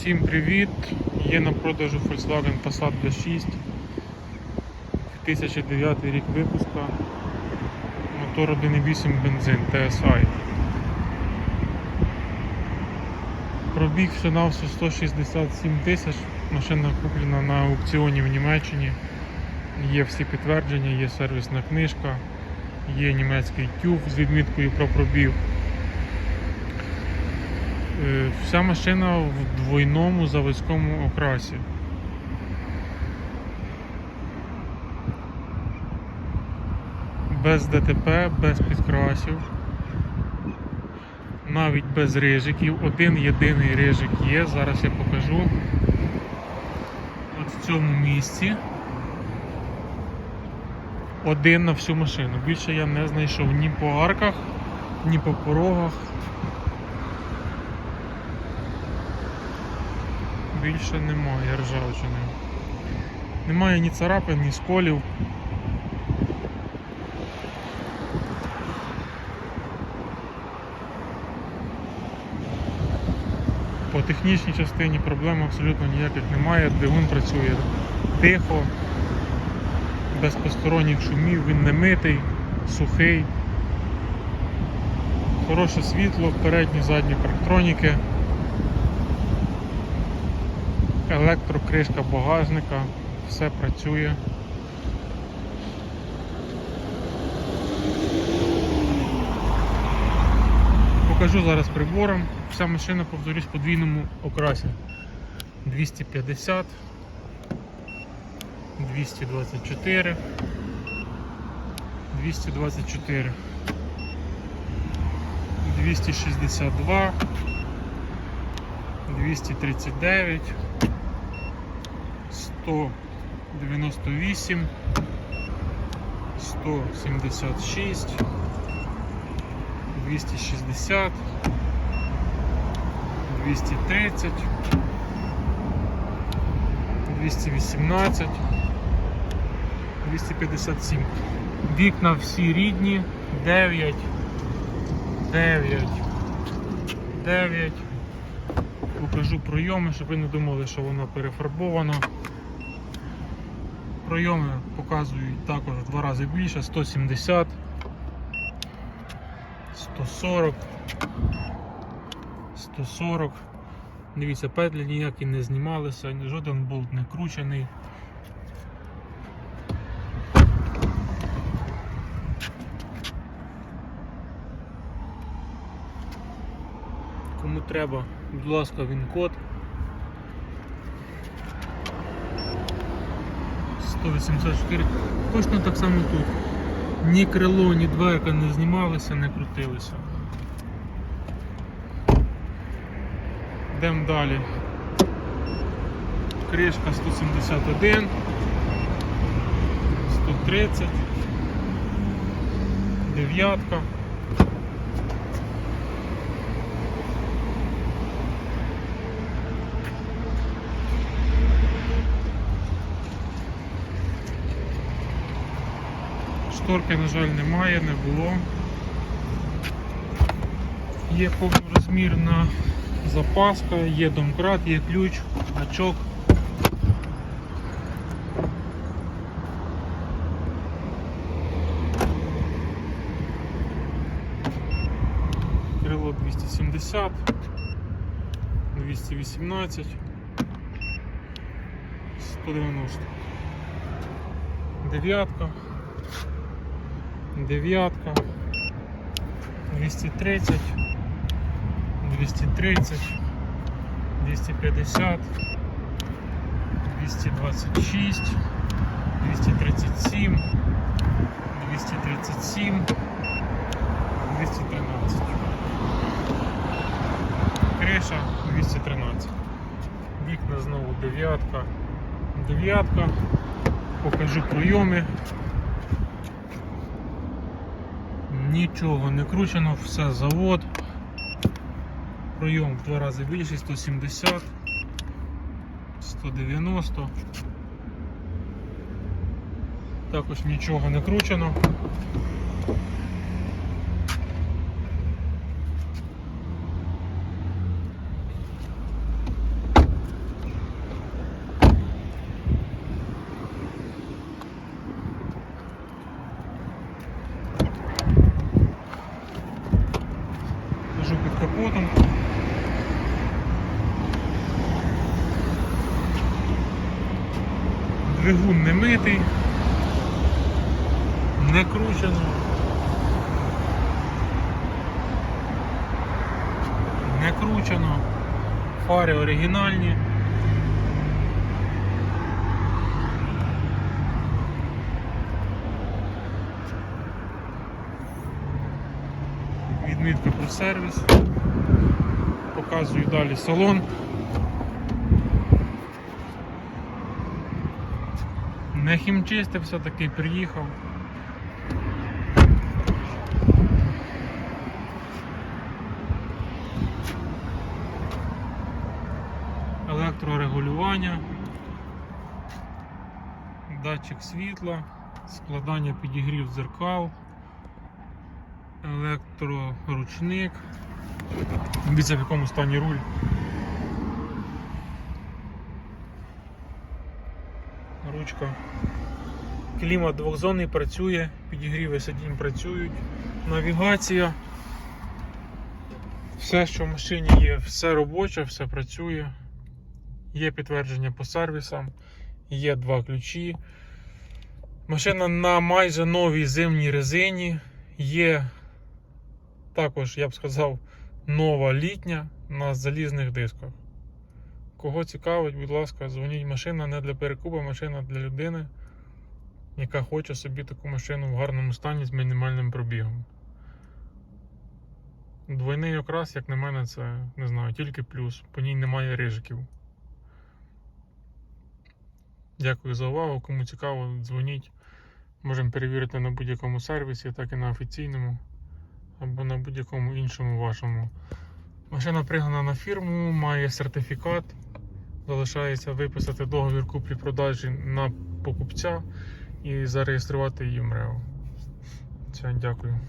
Всім привіт! Є на продажу Volkswagen Passat B6 2009 рік випуска. Мотор 1.8 бензин TSI. Пробіг все на все 167 тисяч. Машина куплена на аукціоні в Німеччині. Є всі підтвердження, є сервісна книжка, є німецький тюф з відміткою про пробіг. Е, Вся машина в двойному заводському окрасі. Без ДТП, без підкрасів, навіть без рижиків. Один єдиний рижик є, зараз я покажу. От в цьому місці. Один на всю машину. Більше я не знайшов ні по арках, ні по порогах. Більше немає ржавчини. Немає ні царапин, ні сколів. По технічній частині проблем абсолютно ніяких немає. Двигун працює тихо, без посторонніх шумів, він не митий, сухий. Хороше світло, передні, задні парктроніки. Електрокришка багажника, все працює. Покажу зараз прибором. Вся машина, повторюсь, в подвійному окрасі. 250, 224, 224, 262, 239. 198, 176, 260, 230, 218, 257. Вікна всі рідні, 9, 9, 9. Покажу пройоми, щоб ви не думали, що воно перефарбовано. Пройоми показують також в два рази більше, 170, 140, 140. Дивіться, петлі ніякі не знімалися, жоден болт не кручений. Кому треба, будь ласка, він код. 184. Точно так само тут. Ні крило, ні дверка не знімалися, не крутилися. Йдемо далі. Кришка 171, 130, дев'ятка. Шторки, на жаль, немає, не було. Є повнорозмірна запаска, є домкрат, є ключ, гачок. Крило 270, 218, 190. Дев'ятка. Дев'ятка, 230, 230, 250, 226, 237, 237, 213. Криша 213. Вікна знову дев'ятка. Дев'ятка. Покажу пройоми. Нічого не кручено, все завод. Пройом в два рази більший, 170, 190. Також нічого не кручено. Двигун не митий, не кручено. Не кручено. Фари оригінальні. Відмітка про сервіс. Показую далі салон. Не хімчистився, такий приїхав. Електрорегулювання, датчик світла, складання підігрів дзеркал, електроручник. Дивіться в якому стані руль. Ручка. Клімат двохзонний працює, підігріви сидінь працюють, навігація. Все, що в машині є, все робоче, все працює. Є підтвердження по сервісам, є два ключі. Машина на майже новій зимній резині. Є також, я б сказав, нова літня на залізних дисках. Кого цікавить, будь ласка, дзвоніть машина не для перекупу, машина для людини, яка хоче собі таку машину в гарному стані з мінімальним пробігом. Двойний окрас, як на мене, це не знаю, тільки плюс. По ній немає рижиків. Дякую за увагу. Кому цікаво, дзвоніть. Можемо перевірити на будь-якому сервісі, так і на офіційному або на будь-якому іншому вашому. Машина пригнана на фірму, має сертифікат. Залишається виписати договір куплі-продажі на покупця і зареєструвати її в МРЕО. Все, дякую.